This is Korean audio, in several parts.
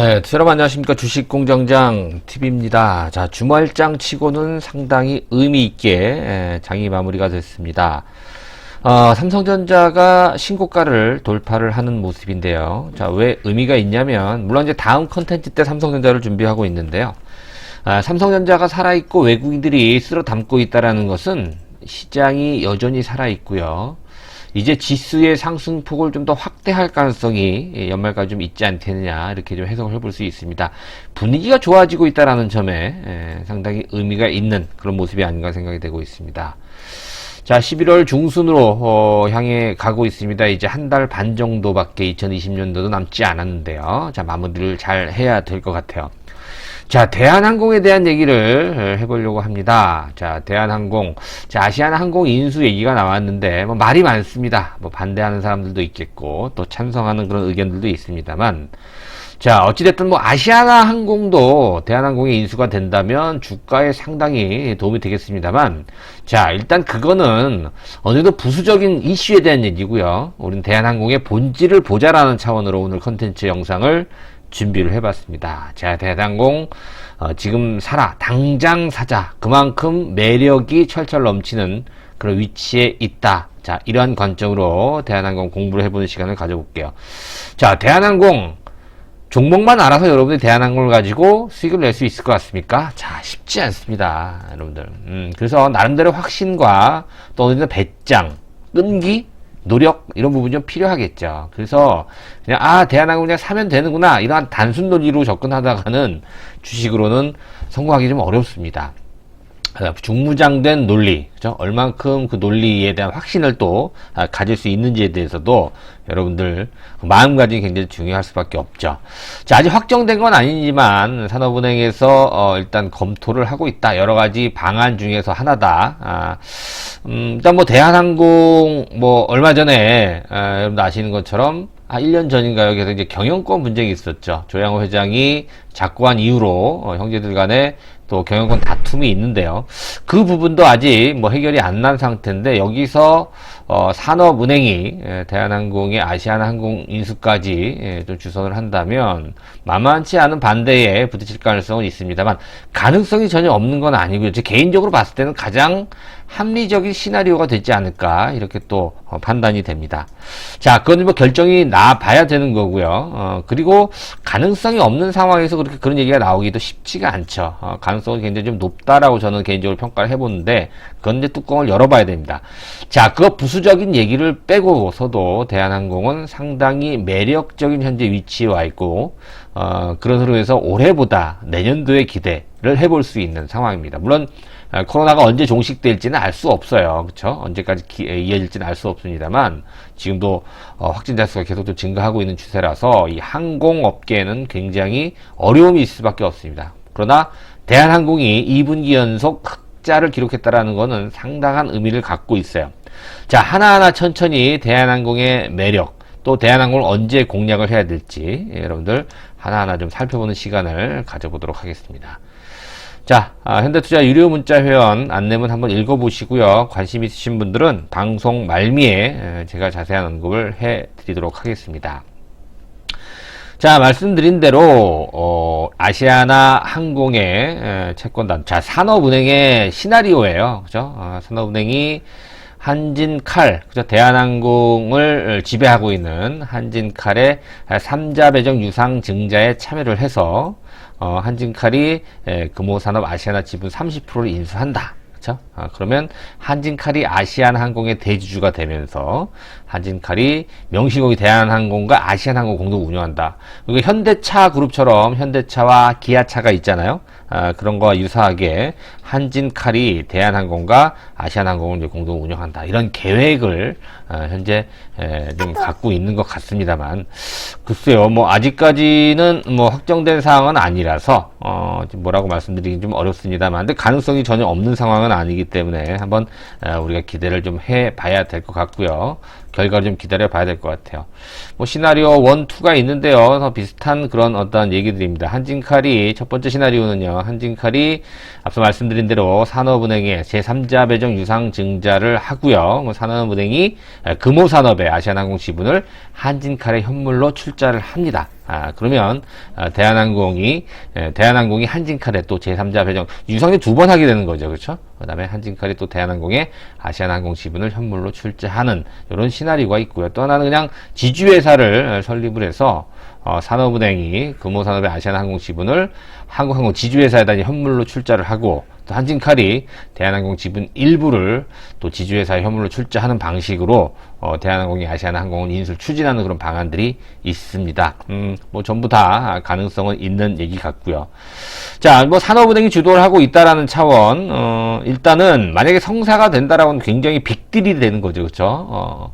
네, 여러분 안녕하십니까. 주식공정장 TV입니다. 자, 주말장 치고는 상당히 의미 있게 에, 장이 마무리가 됐습니다. 어, 삼성전자가 신고가를 돌파를 하는 모습인데요. 자, 왜 의미가 있냐면, 물론 이제 다음 컨텐츠 때 삼성전자를 준비하고 있는데요. 아, 삼성전자가 살아있고 외국인들이 쓸어 담고 있다라는 것은 시장이 여전히 살아있고요. 이제 지수의 상승폭을 좀 더 확대할 가능성이 예, 연말까지 좀 있지 않겠느냐 이렇게 좀 해석을 해볼 수 있습니다. 분위기가 좋아지고 있다라는 점에 예, 상당히 의미가 있는 그런 모습이 아닌가 생각이 되고 있습니다. 자, 11월 중순으로 어, 향해 가고 있습니다. 이제 한 달 반 정도밖에 2020년도도 남지 않았는데요. 자, 마무리를 잘 해야 될 것 같아요. 자, 대한항공에 대한 얘기를 해보려고 합니다. 자, 대한항공. 자, 아시아나항공 인수 얘기가 나왔는데, 뭐, 말이 많습니다. 뭐, 반대하는 사람들도 있겠고, 또 찬성하는 그런 의견들도 있습니다만, 자, 어찌됐든 뭐, 아시아나항공도 대한항공의 인수가 된다면 주가에 상당히 도움이 되겠습니다만, 자, 일단 그거는 어느 정도 부수적인 이슈에 대한 얘기고요. 우리는 대한항공의 본질을 보자라는 차원으로 오늘 컨텐츠 영상을 준비를 해봤습니다. 자, 대한항공 어, 지금 사라 당장 사자 그만큼 매력이 철철 넘치는 그런 위치에 있다. 자, 이러한 관점으로 대한항공 공부를 해보는 시간을 가져볼게요. 자, 대한항공 종목만 알아서 여러분들이 대한항공을 가지고 수익을 낼 수 있을 것 같습니까? 자, 쉽지 않습니다, 여러분들. 음, 그래서 나름대로 확신과 또 어느 정도 배짱, 끈기 노력 이런 부분이 좀 필요하겠죠. 그래서 그냥 아 대한항공 그냥 사면 되는구나 이러한 단순 논리로 접근하다가는 주식으로는 성공하기 좀 어렵습니다. 중무장된 논리, 그죠? 얼만큼 그 논리에 대한 확신을 또 아, 가질 수 있는지에 대해서도 여러분들 그 마음가짐이 굉장히 중요할 수밖에 없죠. 자, 아직 확정된 건 아니지만 산업은행에서 어, 일단 검토를 하고 있다. 여러 가지 방안 중에서 하나다. 아, 음, 일단 뭐 대한항공 뭐 얼마 전에 아, 여러분들 아시는 것처럼 아, 1년 전인가요? 그래서 이제 경영권 분쟁이 있었죠. 조양호 회장이 작고한 이후로 어, 형제들 간에 또 경영권 다툼이 있는데요. 그 부분도 아직 뭐 해결이 안 난 상태인데 여기서 어, 산업은행이 예, 대한항공의 아시아나항공 인수까지 예, 좀 주선을 한다면 만만치 않은 반대에 부딪힐 가능성은 있습니다만 가능성이 전혀 없는 건 아니고요. 제 개인적으로 봤을 때는 가장 합리적인 시나리오가 되지 않을까 이렇게 또 어, 판단이 됩니다. 자, 그건 뭐 결정이 나 봐야 되는 거고요. 어, 그리고 가능성이 없는 상황에서 그렇게 그런 얘기가 나오기도 쉽지가 않죠. 어, 가능성은 굉장히 좀 높다라고 저는 개인적으로 평가를 해보는데 그건 이제 뚜껑을 열어봐야 됩니다. 자, 그거 부수적인 얘기를 빼고서도 대한항공은 상당히 매력적인 현재 위치에 와 있고 어, 그런 흐름에서 올해보다 내년도에 기대를 해볼 수 있는 상황입니다. 물론 아, 코로나가 언제 종식될지는 알 수 없어요. 그렇죠? 언제까지 기, 이어질지는 알 수 없습니다만 지금도 어, 확진자 수가 계속 좀 증가하고 있는 추세라서 이 항공업계에는 굉장히 어려움이 있을 수밖에 없습니다. 그러나 대한항공이 2분기 연속 흑자를 기록했다라는 것은 상당한 의미를 갖고 있어요. 자, 하나하나 천천히 대한항공의 매력, 또 대한항공을 언제 공략을 해야 될지 여러분들 하나하나 좀 살펴보는 시간을 가져보도록 하겠습니다. 자, 아, 현대투자 유료 문자 회원 안내문 한번 읽어보시고요. 관심 있으신 분들은 방송 말미에 제가 자세한 언급을 해드리도록 하겠습니다. 자, 말씀드린 대로, 어, 아시아나 항공의 채권단, 자, 산업은행의 시나리오예요. 그죠? 어, 산업은행이 한진칼, 그죠? 대한항공을 지배하고 있는 한진칼의 삼자 배정 유상 증자에 참여를 해서 어, 한진칼이 에, 금호산업 아시아나 지분 30%를 인수한다. 그렇죠? 아, 그러면 한진칼이 아시아나항공의 대주주가 되면서 한진칼이 명시공이 대한항공과 아시아나항공 공동 운영한다. 그리고 현대차 그룹처럼 현대차와 기아차가 있잖아요. 아, 그런 거와 유사하게 한진칼이 대한항공과 아시아나항공을 공동 운영한다. 이런 계획을 아, 현재 에, 좀 갖고 있는 것 같습니다만 글쎄요, 뭐 아직까지는 뭐 확정된 사항은 아니라서 어, 뭐라고 말씀드리기 좀 어렵습니다만, 근데 가능성이 전혀 없는 상황은 아니기 때문에 한번 어, 우리가 기대를 좀 해봐야 될 것 같고요. 결과를 좀 기다려 봐야 될 것 같아요. 뭐 시나리오 1, 2가 있는데요. 비슷한 그런 어떤 얘기들입니다. 한진칼이 첫 번째 시나리오는요. 한진칼이 앞서 말씀드린 대로 산업은행에 제3자 배정 유상 증자를 하고요. 뭐 산업은행이 금호산업의 아시아나항공 지분을 한진칼의 현물로 출자를 합니다. 아, 그러면 아, 대한항공이 에, 대한항공이 한진칼에 또 제3자 배정 유상이 두 번 하게 되는 거죠. 그렇죠? 그다음에 한진칼이 또 대한항공에 아시아나항공 지분을 현물로 출자하는 이런 시나리오가 있고요. 또 하나는 그냥 지주회사를 설립을 해서 어, 산업은행이 금호산업의 아시아나항공 지분을 한국항공 지주회사에다 현물로 출자를 하고 또 한진칼이 대한항공 지분 일부를 또 지주회사에 현물로 출자하는 방식으로 어, 대한항공이 아시아나항공을 인수를 추진하는 그런 방안들이 있습니다. 음, 뭐 전부 다 가능성은 있는 얘기 같고요. 자, 뭐 산업은행이 주도를 하고 있다라는 차원, 어, 일단은 만약에 성사가 된다라고는 굉장히 빅딜이 되는 거죠, 그렇죠? 어,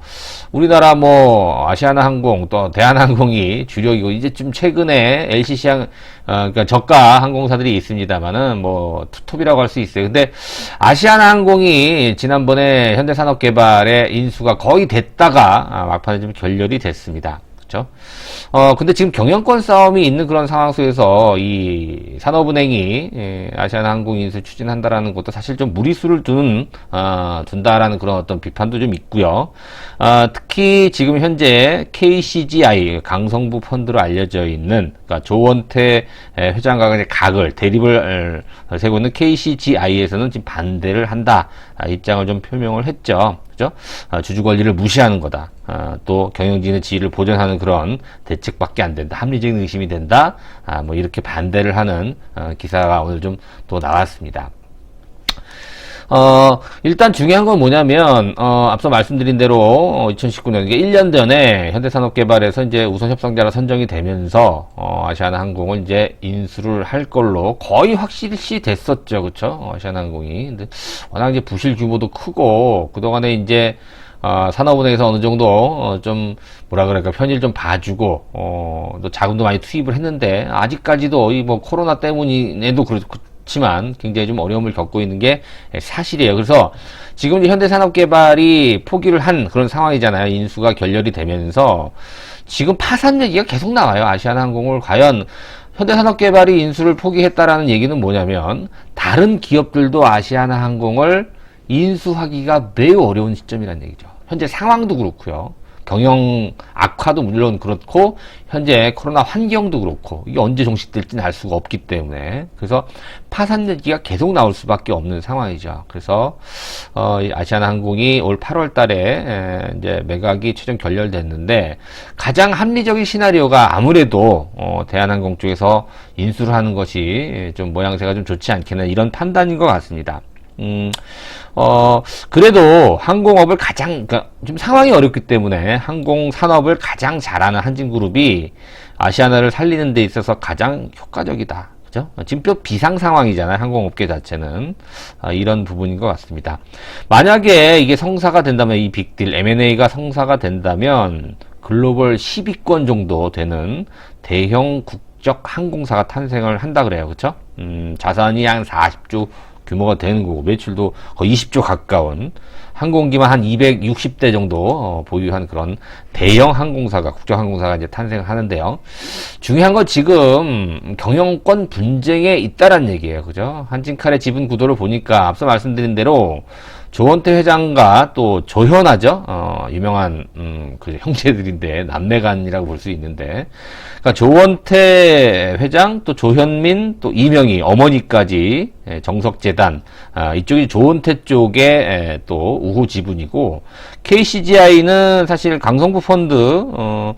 우리나라 뭐 아시아나항공 또 대한항공이 주력이고 이제 좀 최근에 LCC 항, 어, 그러니까 저가 항공사들이 있습니다만은 뭐 투톱이라고 할 수 있어요. 근데 아시아나 항공이 지난번에 현대산업개발의 인수가 거의 됐다가 아, 막판에 좀 결렬이 됐습니다. 그렇죠? 어, 근데 지금 경영권 싸움이 있는 그런 상황 속에서 이 산업은행이 예, 아시아나 항공 인수 추진한다라는 것도 사실 좀 무리수를 둔, 어, 둔다라는 그런 어떤 비판도 좀 있고요. 어, 특히 지금 현재 KCGI 강성부 펀드로 알려져 있는 그러니까 조원태 에, 회장과 이제 각을 대립을 어, 세고 있는 KCGI에서는 지금 반대를 한다 아, 입장을 좀 표명을 했죠. 그죠? 아, 주주 권리를 무시하는 거다. 아, 또 경영진의 지위를 보존하는 그런 대책밖에 안 된다. 합리적인 의심이 된다. 아, 뭐 이렇게 반대를 하는 어, 기사가 오늘 좀 또 나왔습니다. 어, 일단 중요한 건 뭐냐면, 어, 앞서 말씀드린 대로, 어, 2019년, 이게 1년 전에 현대산업개발에서 이제 우선 협상자로 선정이 되면서, 어, 아시아나 항공을 이제 인수를 할 걸로 거의 확실시 됐었죠. 그쵸? 어, 아시아나 항공이. 근데 워낙 이제 부실 규모도 크고, 그동안에 이제, 어, 산업은행에서 어느 정도, 어, 좀, 뭐라 그럴까, 편의를 좀 봐주고, 어, 또 자금도 많이 투입을 했는데, 아직까지도 이 뭐 코로나 때문에도 그렇고, 지만 굉장히 좀 어려움을 겪고 있는 게 사실이에요. 그래서 지금 현대산업개발이 포기를 한 그런 상황이잖아요. 인수가 결렬이 되면서 지금 파산 얘기가 계속 나와요. 아시아나항공을 과연 현대산업개발이 인수를 포기했다라는 얘기는 뭐냐면 다른 기업들도 아시아나항공을 인수하기가 매우 어려운 시점이라는 얘기죠. 현재 상황도 그렇고요. 경영 악화도 물론 그렇고 현재 코로나 환경도 그렇고 이게 언제 종식될지는 알 수가 없기 때문에 그래서 파산 얘기가 계속 나올 수밖에 없는 상황이죠. 그래서 어, 아시아나항공이 올 8월달에 에, 이제 매각이 최종 결렬됐는데 가장 합리적인 시나리오가 아무래도 어, 대한항공 쪽에서 인수를 하는 것이 좀 모양새가 좀 좋지 않겠나 이런 판단인 것 같습니다. 음, 어, 그래도 항공업을 가장, 그러니까 좀 상황이 어렵기 때문에 항공 산업을 가장 잘하는 한진그룹이 아시아나를 살리는 데 있어서 가장 효과적이다. 그죠? 지금 또 비상 상황이잖아요. 항공업계 자체는. 아, 이런 부분인 것 같습니다. 만약에 이게 성사가 된다면 이 빅딜, M&A가 성사가 된다면 글로벌 10위권 정도 되는 대형 국적 항공사가 탄생을 한다 그래요. 그쵸? 음, 자산이 한 40조 규모가 되는 거고 매출도 거의 20조 가까운 항공기만 한 260대 정도 어, 보유한 그런 대형 항공사가 국적 항공사가 이제 탄생을 하는데요. 중요한 건 지금 경영권 분쟁에 있다란 얘기예요. 그죠? 한진칼의 지분 구도를 보니까 앞서 말씀드린 대로 조원태 회장과 또 조현아죠. 어, 유명한 음, 그 형제들인데 남매간이라고 볼 수 있는데, 그러니까 조원태 회장 또 조현민 또 이명희 어머니까지 예, 정석재단 아, 이쪽이 조원태 쪽에 예, 또 우호 지분이고 KCGI는 사실 강성부 펀드 어,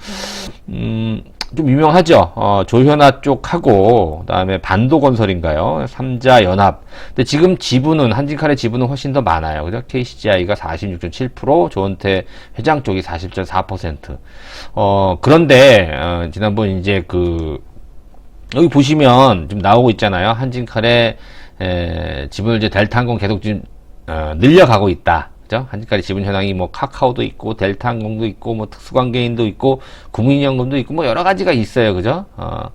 음, 좀 유명하죠. 어, 조현아 쪽하고 그다음에 반도건설인가요? 삼자 연합. 근데 지금 지분은 한진칼의 지분은 훨씬 더 많아요. 그죠? KCGI가 46.7%, 조원태 회장 쪽이 40.4%. 어, 그런데 어, 지난번 이제 그 여기 보시면 좀 나오고 있잖아요. 한진칼의 에, 지분을 이제 델타항공 계속 좀 어, 늘려가고 있다. 그죠? 한지까지 지분 현황이 뭐 카카오도 있고 델타 항공도 있고 뭐 특수관계인도 있고 국민연금도 있고 뭐 여러 가지가 있어요. 그죠? 어,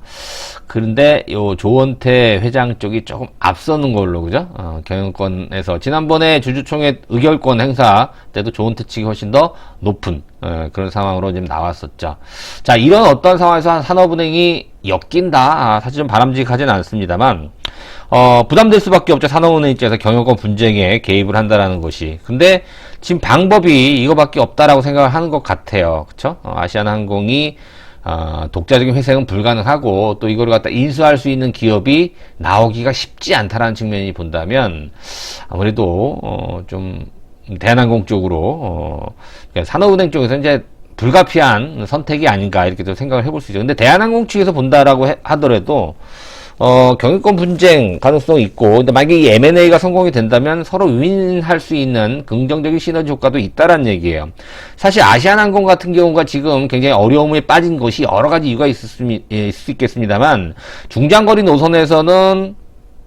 그런데 요 조원태 회장 쪽이 조금 앞서는 걸로 그죠? 어, 경영권에서 지난번에 주주총회 의결권 행사 때도 조원태 측이 훨씬 더 높은 어, 그런 상황으로 지금 나왔었죠. 자, 이런 어떤 상황에서 산업은행이 엮인다. 아, 사실 좀 바람직하지는 않습니다만 어, 부담될 수밖에 없죠. 산업은행 입장에서 경영권 분쟁에 개입을 한다라는 것이. 근데 지금 방법이 이거밖에 없다라고 생각을 하는 것 같아요. 그쵸? 어, 아시아나항공이 어, 독자적인 회생은 불가능하고 또 이걸 갖다 인수할 수 있는 기업이 나오기가 쉽지 않다라는 측면이 본다면 아무래도 어, 좀 대한항공 쪽으로 어, 그러니까 산업은행 쪽에서 이제 불가피한 선택이 아닌가 이렇게 또 생각을 해볼 수 있죠. 근데 대한항공 측에서 본다라고 해- 하더라도 어, 경영권 분쟁 가능성이 있고, 근데 만약에 이 M&A가 성공이 된다면 서로 윈할 수 있는 긍정적인 시너지 효과도 있다라는 얘기예요. 사실 아시아나항공 같은 경우가 지금 굉장히 어려움에 빠진 것이 여러 가지 이유가 있을 수, 예, 있을 수 있겠습니다만, 중장거리 노선에서는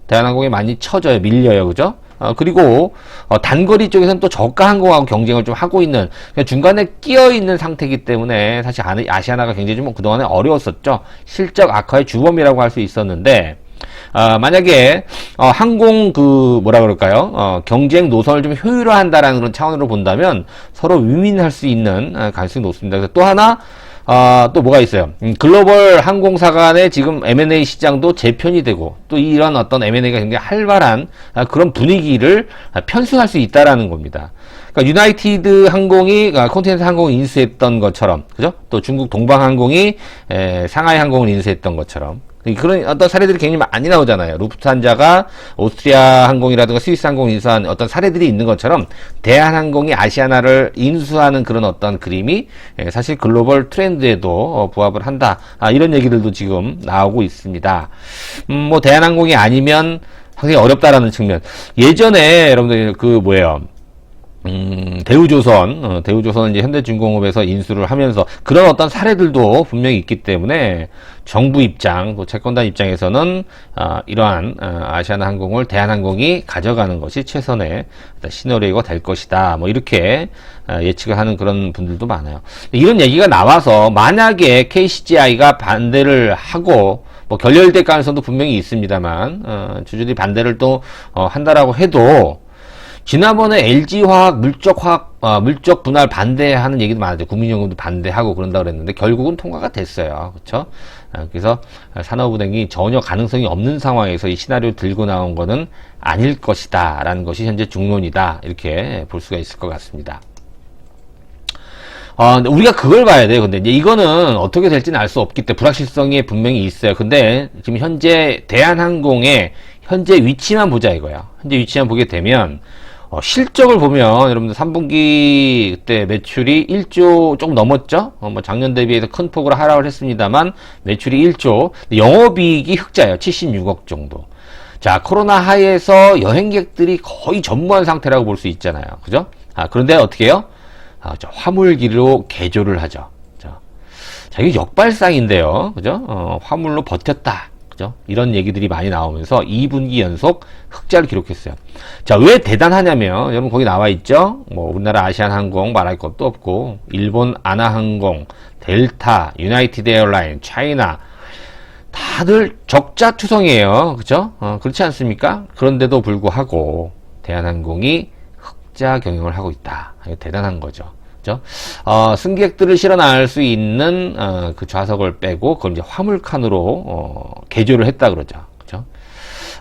대한항공이 많이 쳐져요. 밀려요. 그죠? 어, 그리고 어, 단거리 쪽에서는 또 저가 항공하고 경쟁을 좀 하고 있는 중간에 끼어 있는 상태이기 때문에 사실 아시아나가 굉장히 좀 그동안에 어려웠었죠. 실적 악화의 주범이라고 할 수 있었는데 아, 만약에 어, 항공 그 뭐라 그럴까요? 어, 경쟁 노선을 좀 효율화한다라는 그런 차원으로 본다면 서로 윈윈할 수 있는 어, 가능성이 높습니다. 그래서 또 하나 아, 또 뭐가 있어요? 음, 글로벌 항공사 간의 지금 M&A 시장도 재편이 되고 또 이런 어떤 M&A가 굉장히 활발한 아, 그런 분위기를 아, 편승할 수 있다라는 겁니다. 그러니까 유나이티드 항공이 아, 콘티넨탈 항공을 인수했던 것처럼, 그죠? 또 중국 동방항공이 에, 상하이 항공을 인수했던 것처럼. 그런 어떤 사례들이 굉장히 많이 나오잖아요. 루프트한자가 오스트리아 항공이라든가 스위스 항공 인수한 어떤 사례들이 있는 것처럼 대한항공이 아시아나를 인수하는 그런 어떤 그림이 예, 사실 글로벌 트렌드에도 어, 부합을 한다. 아, 이런 얘기들도 지금 나오고 있습니다. 음, 뭐 대한항공이 아니면 상당히 어렵다라는 측면. 예전에 여러분들 그 뭐예요? 음, 대우조선, 어, 대우조선은 이제 현대중공업에서 인수를 하면서 그런 어떤 사례들도 분명히 있기 때문에 정부 입장, 또 채권단 입장에서는 아, 이러한 어, 아시아나 항공을 대한항공이 가져가는 것이 최선의 시나리오가 될 것이다. 뭐 이렇게 아, 예측을 하는 그런 분들도 많아요. 이런 얘기가 나와서 만약에 KCGI가 반대를 하고 뭐 결렬될 가능성도 분명히 있습니다만 어, 주주들이 반대를 또 어, 한다라고 해도 지난번에 LG화학 물적화학 어, 물적 분할 반대하는 얘기도 많았죠. 국민연금도 반대하고 그런다 그랬는데 결국은 통과가 됐어요. 그렇죠? 그래서 산업은행이 전혀 가능성이 없는 상황에서 이 시나리오 들고 나온 거는 아닐 것이다라는 것이 현재 중론이다 이렇게 볼 수가 있을 것 같습니다. 어, 우리가 그걸 봐야 돼요. 근데 이제 이거는 어떻게 될지는 알 수 없기 때문에 불확실성이 분명히 있어요. 근데 지금 현재 대한항공의 현재 위치만 보자 이거야. 현재 위치만 보게 되면 어, 실적을 보면 여러분들 3분기 그때 매출이 1조 조금 넘었죠? 어, 뭐 작년 대비해서 큰 폭으로 하락을 했습니다만 매출이 1조, 영업이익이 흑자예요. 76억 정도. 자, 코로나 하에서 여행객들이 거의 전무한 상태라고 볼 수 있잖아요. 그죠? 아, 그런데 어떻게 해요? 아, 저 화물기로 개조를 하죠. 자, 자, 이게 역발상인데요. 그죠? 어, 화물로 버텼다. 그죠? 이런 얘기들이 많이 나오면서 2분기 연속 흑자를 기록했어요. 자, 왜 대단하냐면, 여러분 거기 나와 있죠? 뭐, 우리나라 아시안항공 말할 것도 없고, 일본 아나항공, 델타, 유나이티드 에어라인, 차이나, 다들 적자 투성이에요. 그죠? 어, 그렇지 않습니까? 그런데도 불구하고, 대한항공이 흑자 경영을 하고 있다. 대단한 거죠. 그죠? 어, 승객들을 실어 나갈 수 있는 어, 그 좌석을 빼고 그걸 이제 화물칸으로 어, 개조를 했다 그러죠. 그죠?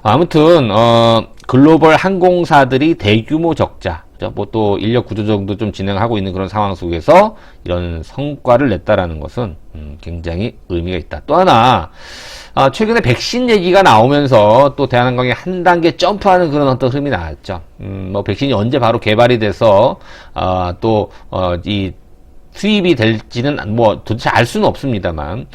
아무튼 어, 글로벌 항공사들이 대규모 적자, 뭐 또 인력 구조정도 좀 진행하고 있는 그런 상황 속에서 이런 성과를 냈다라는 것은 음, 굉장히 의미가 있다. 또 하나 아, 최근에 백신 얘기가 나오면서 또 대한항공이 한 단계 점프하는 그런 어떤 흐름이 나왔죠. 음, 뭐 백신이 언제 바로 개발이 돼서 아, 또 어, 이 수입이 될지는 뭐 도대체 알 수는 없습니다만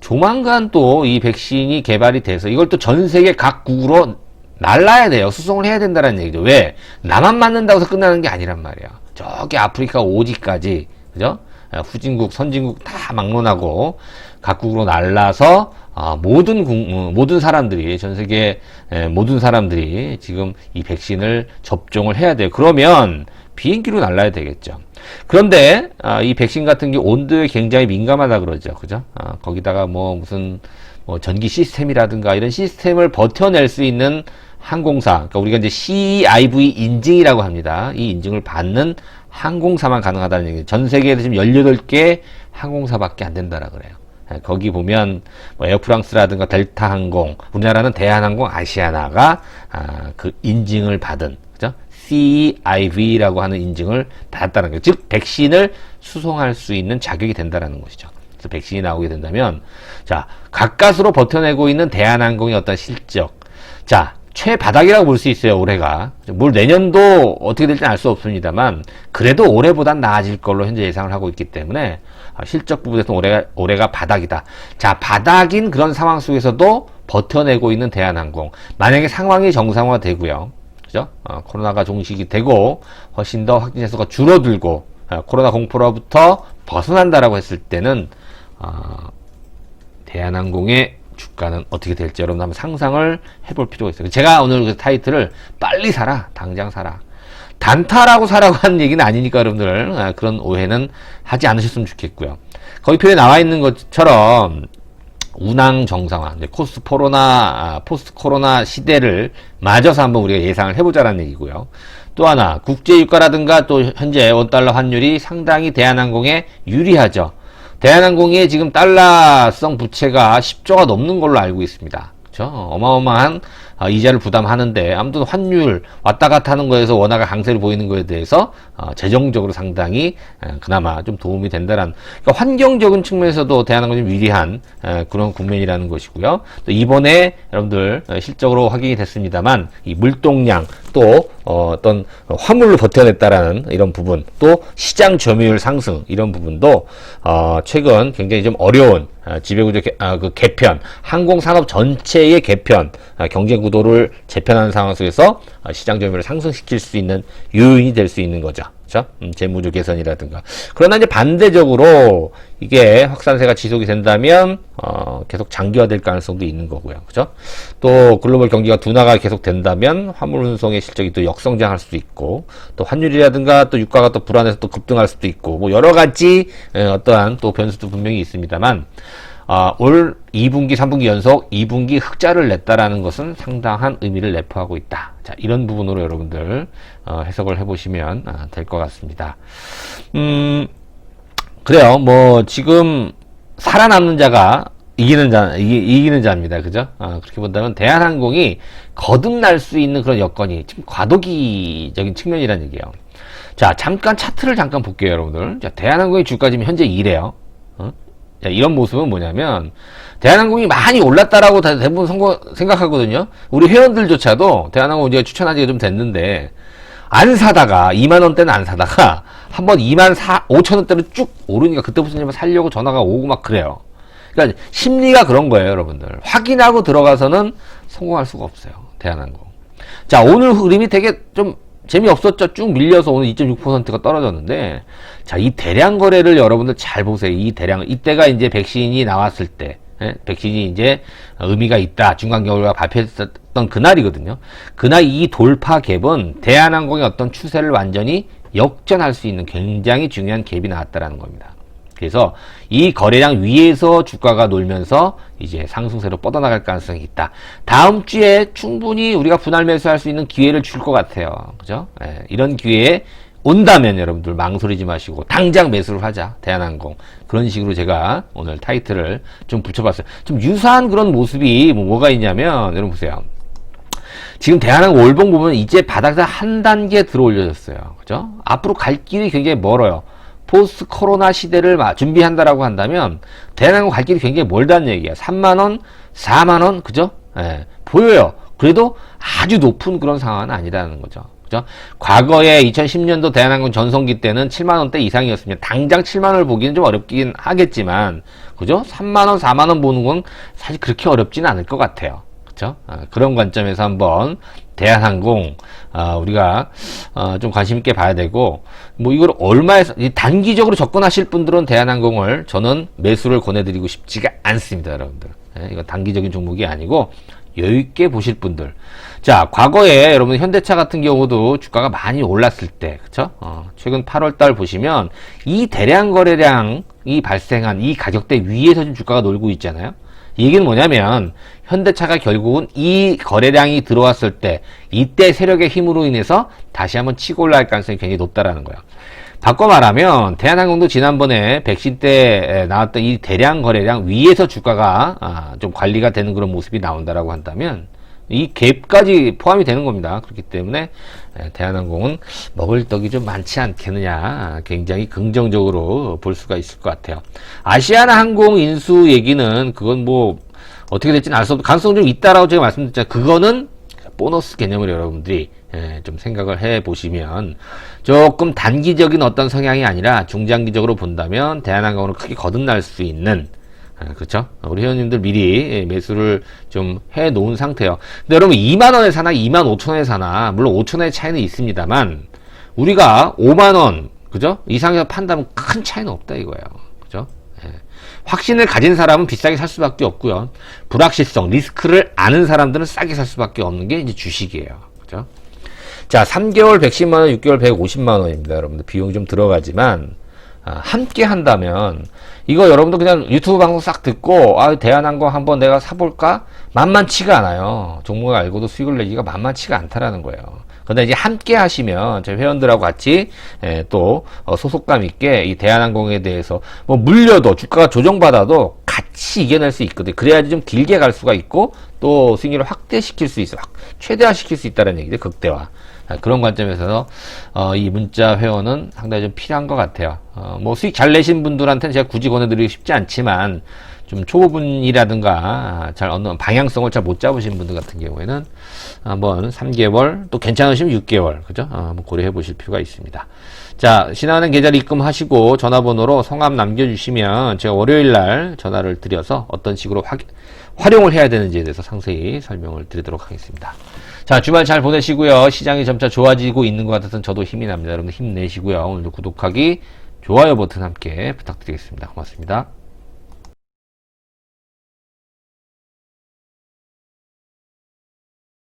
조만간 또 이 백신이 개발이 돼서 이걸 또 전 세계 각국으로 날라야 돼요. 수송을 해야 된다는 얘기죠. 왜? 나만 맞는다고 해서 끝나는 게 아니란 말이야. 저기 아프리카 오지까지 그죠? 아, 후진국, 선진국 다 막론하고 각국으로 날라서 아, 모든 국, 어, 모든 사람들이 전 세계 에, 모든 사람들이 지금 이 백신을 접종을 해야 돼요. 그러면 비행기로 날라야 되겠죠. 그런데 아, 이 백신 같은 게 온도에 굉장히 민감하다 그러죠. 그죠? 아, 거기다가 뭐 무슨 뭐 전기 시스템이라든가 이런 시스템을 버텨낼 수 있는 항공사, 그러니까 우리가 이제 CIV 인증이라고 합니다. 이 인증을 받는 항공사만 가능하다는 얘기예요. 전 세계에서 지금 18개 항공사밖에 안 된다라 그래요. 예, 거기 보면 뭐 에어프랑스라든가 델타 항공, 우리나라는 대한항공 아시아나가 아, 그 인증을 받은 그죠? CIV라고 하는 인증을 받았다는 거죠. 즉 백신을 수송할 수 있는 자격이 된다라는 것이죠. 그래서 백신이 나오게 된다면 자 가까스로 버텨내고 있는 대한항공의 어떤 실적 자 최바닥이라고 볼 수 있어요 올해가. 뭘 내년도 어떻게 될지 알 수 없습니다만 그래도 올해보단 나아질 걸로 현재 예상을 하고 있기 때문에 아, 실적 부분에서 올해가 올해가 바닥이다. 자 바닥인 그런 상황 속에서도 버텨내고 있는 대한항공. 만약에 상황이 정상화되고요. 그죠? 어, 코로나가 종식이 되고 훨씬 더 확진자 수가 줄어들고 어, 코로나 공포로부터 벗어난다라고 했을 때는 어, 대한항공의 주가는 어떻게 될지 여러분 한번 상상을 해볼 필요가 있어요. 제가 오늘 그 타이틀을 빨리 사라, 당장 사라. 단타라고 사라고 하는 얘기는 아니니까 여러분들 아, 그런 오해는 하지 않으셨으면 좋겠고요. 거기 표에 나와 있는 것처럼 운항 정상화, 코스트 코로나, 아, 포스트 코로나 시대를 맞아서 한번 우리가 예상을 해보자라는 얘기고요. 또 하나, 국제유가라든가 또 현재 원달러 환율이 상당히 대한항공에 유리하죠. 대한항공의 지금 달러성 부채가 10조가 넘는 걸로 알고 있습니다. 그죠? 어마어마한 어, 이자를 부담하는데 아무튼 환율 왔다 갔다 하는 거에서 원화가 강세를 보이는 거에 대해서 어, 재정적으로 상당히 에, 그나마 좀 도움이 된다는 그러니까 환경적인 측면에서도 대한항공이 좀 유리한 에, 그런 국면이라는 것이고요. 또 이번에 여러분들 어, 실적으로 확인이 됐습니다만 이 물동량 또 어, 어떤 화물로 버텨냈다라는 이런 부분 또 시장 점유율 상승 이런 부분도 어, 최근 굉장히 좀 어려운 어, 지배구조 개, 아, 그 개편 항공산업 전체의 개편 아, 경제 구도를 재편하는 상황 속에서 아, 시장 점유율을 상승시킬 수 있는 요인이 될 수 있는 거죠. 그죠? 음, 재무조 개선이라든가. 그러나 이제 반대적으로 이게 확산세가 지속이 된다면 어, 계속 장기화될 가능성도 있는 거고요. 그죠? 또 글로벌 경기가 둔화가 계속 된다면 화물 운송의 실적이 또 역성장할 수도 있고 또 환율이라든가 또 유가가 또 불안해서 또 급등할 수도 있고 뭐 여러 가지 에, 어떠한 또 변수도 분명히 있습니다만 아, 올 2분기, 3분기 연속 2분기 흑자를 냈다라는 것은 상당한 의미를 내포하고 있다. 자, 이런 부분으로 여러분들 어, 해석을 해보시면 아, 될것 같습니다. 음, 그래요. 뭐 지금 살아남는 자가 이기는 자, 이 기, 는 자입니다. 그죠? 아, 그렇게 본다면 대한항공이 거듭날 수 있는 그런 여건이 지금 과도기적인 측면이라는 얘기예요. 자, 잠깐 차트를 잠깐 볼게요, 여러분들. 자, 대한항공의 주가 지금 현재 2래요. 이런 모습은 뭐냐면 대한항공이 많이 올랐다라고 다 대부분 선거, 생각하거든요. 우리 회원들조차도 대한항공 이제 추천한 지가 좀 됐는데 안 사다가 2만 원대는 안 사다가 한 번 2만 4, 5천 원대로 쭉 오르니까 그때부터 살려고 전화가 오고 막 그래요. 그러니까 심리가 그런 거예요, 여러분들. 확인하고 들어가서는 성공할 수가 없어요. 대한항공. 자, 오늘 흐름이 되게 좀 재미없었죠. 쭉 밀려서 오늘 2.6%가 떨어졌는데, 자, 이 대량 거래를 여러분들 잘 보세요. 이 대량, 이때가 이제 백신이 나왔을 때, 예? 백신이 이제 의미가 있다. 중간 결과가 발표했었던 그날이거든요. 그날 이 돌파 갭은 대한항공의 어떤 추세를 완전히 역전할 수 있는 굉장히 중요한 갭이 나왔다라는 겁니다. 그래서 이 거래량 위에서 주가가 놀면서 이제 상승세로 뻗어나갈 가능성이 있다. 다음 주에 충분히 우리가 분할 매수할 수 있는 기회를 줄 것 같아요. 그죠? 예, 이런 기회에 온다면 여러분들 망설이지 마시고 당장 매수를 하자. 대한항공. 그런 식으로 제가 오늘 타이틀을 좀 붙여봤어요. 좀 유사한 그런 모습이 뭐 뭐가 있냐면 여러분 보세요. 지금 대한항공 월봉 보면 이제 바닥에서 한 단계 들어 올려졌어요. 그죠? 앞으로 갈 길이 굉장히 멀어요. 포스트 코로나 시대를 준비한다라고 한다면 대한항공 갈 길이 굉장히 멀다는 얘기야. 3만원, 4만원, 그죠? 예, 보여요. 그래도 아주 높은 그런 상황은 아니라는 거죠. 그죠? 과거에 2010년도 대한항공 전성기 때는 7만원대 이상이었습니다. 당장 7만원을 보기는 좀 어렵긴 하겠지만, 그죠? 3만원, 4만원 보는 건 사실 그렇게 어렵지는 않을 것 같아요. 그죠? 아, 그런 관점에서 한번 대한항공 아, 우리가 어, 좀 관심 있게 봐야 되고 뭐 이걸 얼마에 단기적으로 접근하실 분들은 대한항공을 저는 매수를 권해드리고 싶지가 않습니다, 여러분들. 예, 이건 단기적인 종목이 아니고 여유 있게 보실 분들. 자, 과거에 여러분 현대차 같은 경우도 주가가 많이 올랐을 때, 그쵸? 어, 최근 8월 달 보시면 이 대량 거래량이 발생한 이 가격대 위에서 지금 주가가 놀고 있잖아요. 이 얘기는 뭐냐면 현대차가 결국은 이 거래량이 들어왔을 때 이때 세력의 힘으로 인해서 다시 한번 치고 올라갈 가능성이 굉장히 높다라는 거예요. 바꿔 말하면 대한항공도 지난번에 백신 때 나왔던 이 대량 거래량 위에서 주가가 아, 좀 관리가 되는 그런 모습이 나온다라고 한다면 이 갭까지 포함이 되는 겁니다. 그렇기 때문에 에, 대한항공은 먹을 떡이 좀 많지 않겠느냐 굉장히 긍정적으로 볼 수가 있을 것 같아요. 아시아나 항공 인수 얘기는 그건 뭐 어떻게 될지는 알 수 없고 가능성 좀 있다라고 제가 말씀드렸잖아요. 그거는 보너스 개념으로 여러분들이 예, 좀 생각을 해 보시면 조금 단기적인 어떤 성향이 아니라 중장기적으로 본다면 대한항공으로 크게 거듭날 수 있는 아, 그렇죠? 우리 회원님들 미리 예, 매수를 좀 해 놓은 상태예요. 근데 여러분 2만 원에 사나 2만 5천 원에 사나 물론 5천 원의 차이는 있습니다만 우리가 5만 원 그죠? 이상에서 판다면 큰 차이는 없다 이거예요. 그죠? 예. 확신을 가진 사람은 비싸게 살 수밖에 없고요. 불확실성, 리스크를 아는 사람들은 싸게 살 수밖에 없는 게 이제 주식이에요. 그죠? 자, 3개월 110만 원, 6개월 150만 원입니다. 여러분들 비용이 좀 들어가지만 아, 함께 한다면 이거 여러분들 그냥 유튜브 방송 싹 듣고 아 대한항공 한번 내가 사볼까 만만치가 않아요 종목을 알고도 수익을 내기가 만만치가 않다라는 거예요 근데 이제 함께 하시면 제 회원들하고 같이 예, 또 어, 소속감 있게 이 대한항공에 대해서 뭐 물려도 주가가 조정받아도 같이 이겨낼 수 있거든요 그래야지 좀 길게 갈 수가 있고 또 수익률을 확대시킬 수 있어 확 최대화시킬 수 있다는 얘기죠 극대화 아, 그런 관점에서 어, 이 문자 회원은 상당히 좀 필요한 것 같아요. 어, 뭐 수익 잘 내신 분들한테는 제가 굳이 권해드리기 쉽지 않지만 좀 초보분이라든가 잘 어느 방향성을 잘 못 잡으신 분들 같은 경우에는 한번 3개월 또 괜찮으시면 6개월 그죠? 어, 한번 고려해 보실 필요가 있습니다. 자 신한은행 계좌를 입금하시고 전화번호로 성함 남겨주시면 제가 월요일 날 전화를 드려서 어떤 식으로 확, 활용을 해야 되는지에 대해서 상세히 설명을 드리도록 하겠습니다. 자, 주말 잘 보내시고요. 시장이 점차 좋아지고 있는 것 같아서 저도 힘이 납니다. 여러분 힘내시고요. 오늘도 구독하기, 좋아요 버튼 함께 부탁드리겠습니다. 고맙습니다.